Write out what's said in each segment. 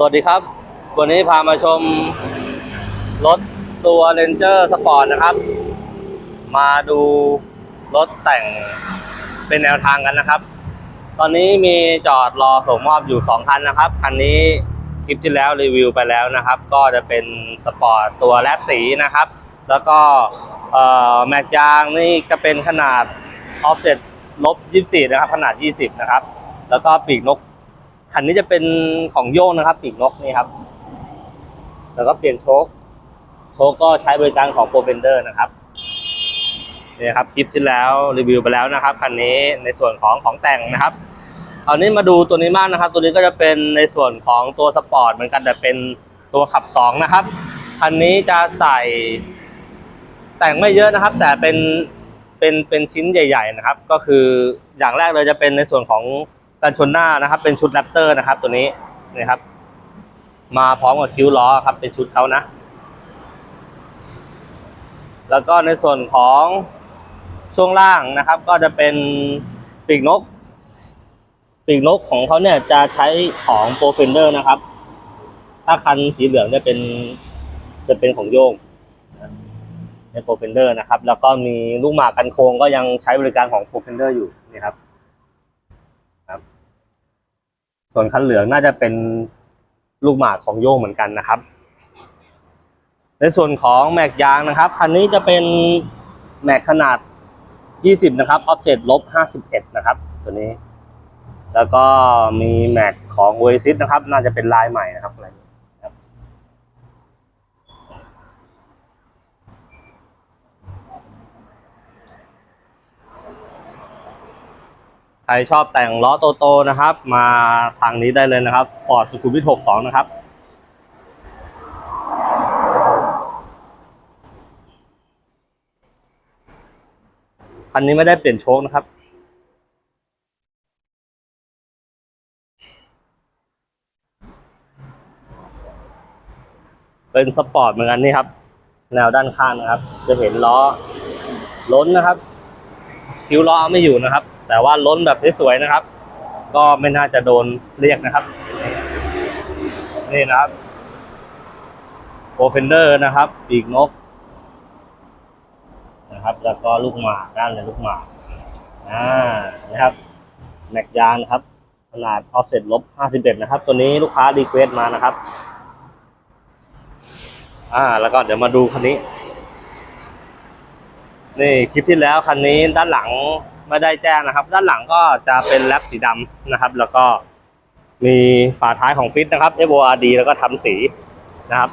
สวัสดีครับ วันนี้พามาชมรถตัว Ranger Sport นะครับ มาดูรถแต่งเป็นแนวทางกันนะครับ ตอนนี้มีจอดรอส่งมอบอยู่สองคันนะครับ คันนี้คลิปที่แล้วรีวิวไปแล้วนะครับ ก็จะเป็นสปอร์ตตัวแลบสีนะครับ แล้วก็แม็กยางนี่จะเป็นขนาด offset ลบ24นะครับ ขนาด 20 นะครับ แล้วก็ปีกนก คันนี้จะเป็นของโยงนะครับปีกนกนี่ครับ แล้วก็เปลี่ยนโชคโชคก็ใช้บริการของโปรเ e นเดอร์นะครับนี่ครับคลิปที่แล้วรีวิวไปแล้วนะครับคันนี้ในส่วนของของแต่งนะครับครานี้มาดูตัวนี้มากนะครับ ตัวนี้ก็จะเป็นในส่วนของตัวสปอร์ตเหมือนกันแต่เป็นตัวขับสองนะครับคันนี้จะใส่แต่งไม่เยอะนะครับ แต่เป็นเป็นเป็นชิ้นใหญ่ ๆ นะครับ ก็คืออย่างแรกเลยจะเป็นในส่วนของ กันชนหน้านะครับ เป็นชุดแรปเตอร์นะครับ ตัวนี้นี่ครับ มาพร้อมกับคิ้วล้อครับ เป็นชุดเขานะ แล้วก็ในส่วนของช่วงล่างนะครับ ก็จะเป็นปีกนกปีกนกของเขาเนี่ยจะใช้ของโปรเฟนเดอร์นะครับ ถ้าคันสีเหลืองจะเป็นจะเป็นของโยงในโปรเฟนเดอร์นะครับ แล้วก็มีลูกหมากกันโค้งก็ยังใช้บริการของโปรเฟนเดอร์อยู่นี่ครับ ส่วนคันเหลืองน่าจะเป็นลูกหมากของโยงเหมือนกันนะครับ ในส่วนของแม็กยางนะครับคันนี้จะเป็นแม็กขนาด 20 นะครับออฟเซ็ตลบ 51 นะครับ ตัวนี้ แล้วก็มีแม็กของ Oasis นะครับ น่าจะเป็นลายใหม่นะครับอะไรนี้ครับ ใครชอบแต่งล้อโตๆนะครับ มาทางนี้ได้เลยนะครับฟอร์ดสุขุมวิท62 นะครับคันนี้ไม่ได้เปลี่ยนโชคนะครับเป็นสปอร์ตเหมือนกันนี่ครับ แนวด้านข้างนะครับ จะเห็นล้อล้นนะครับ คิ้วล้อเอาไม่อยู่นะครับ แต่ว่าล้นแบบสวยๆนะครับ ก็ไม่น่าจะโดนเรียกนะครับ นี่นะครับโปรเฟนเดอร์นะครับปีกนกนะครับ แล้วก็ลูกหมากด้านเลยลูกหมากอ่านะครับแม็กยางนะครับ ขนาดออฟเซ็ตลบ51นะครับ ตัวนี้ลูกค้ารีเควสมานะครับ อ่า แล้วก็เดี๋ยวมาดูคันนี้ นี่คลิปที่แล้วคันนี้ด้านหลังไม่ได้แจ้งนะครับ ด้านหลังก็จะเป็นแรปสีดำนะครับ แล้วก็มีฝาท้ายของฟิตนะครับ FORD แล้วก็ทำสีนะครับ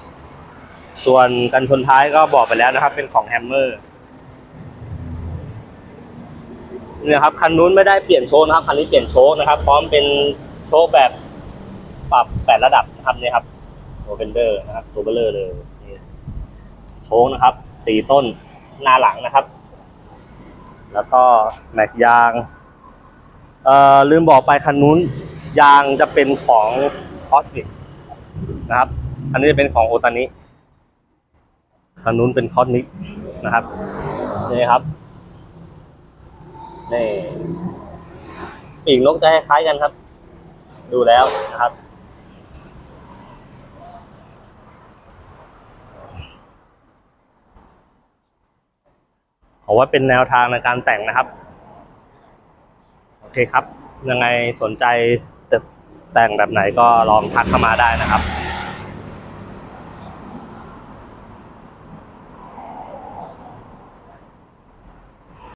ส่วนกันชนท้ายก็บอกไปแล้วนะครับ เป็นของแฮมเมอร์เนี่ยครับคันนู้นไม่ได้เปลี่ยนโชว์นะครับคันนี้เปลี่ยนโชว์นะครับ พร้อมเป็นโชว์แบบปรับแปดระดับนะครับเนี่ยครับตัวเบนเดอร์นะครับตัวเบลเลอร์เลยนี่โชว์นะครับสี่ต้น หน้าหลังนะครับ แล้วก็แม็กยางเอ่อลืมบอกไปคันนู้นยางจะเป็นของคอสมิกนะครับ อันนี้จะเป็นของโอตานิคันนู้นเป็นคอสมิกนะครับนี่ครับนี่ปีกนกจะคล้ายกันครับ ดูแล้วนะครับ เอาไว่าเป็นแนวทางในการแต่งนะครับ โอเคครับ ยังไงสนใจแต่งแบบไหนก็ลองทักเข้ามาได้นะครับ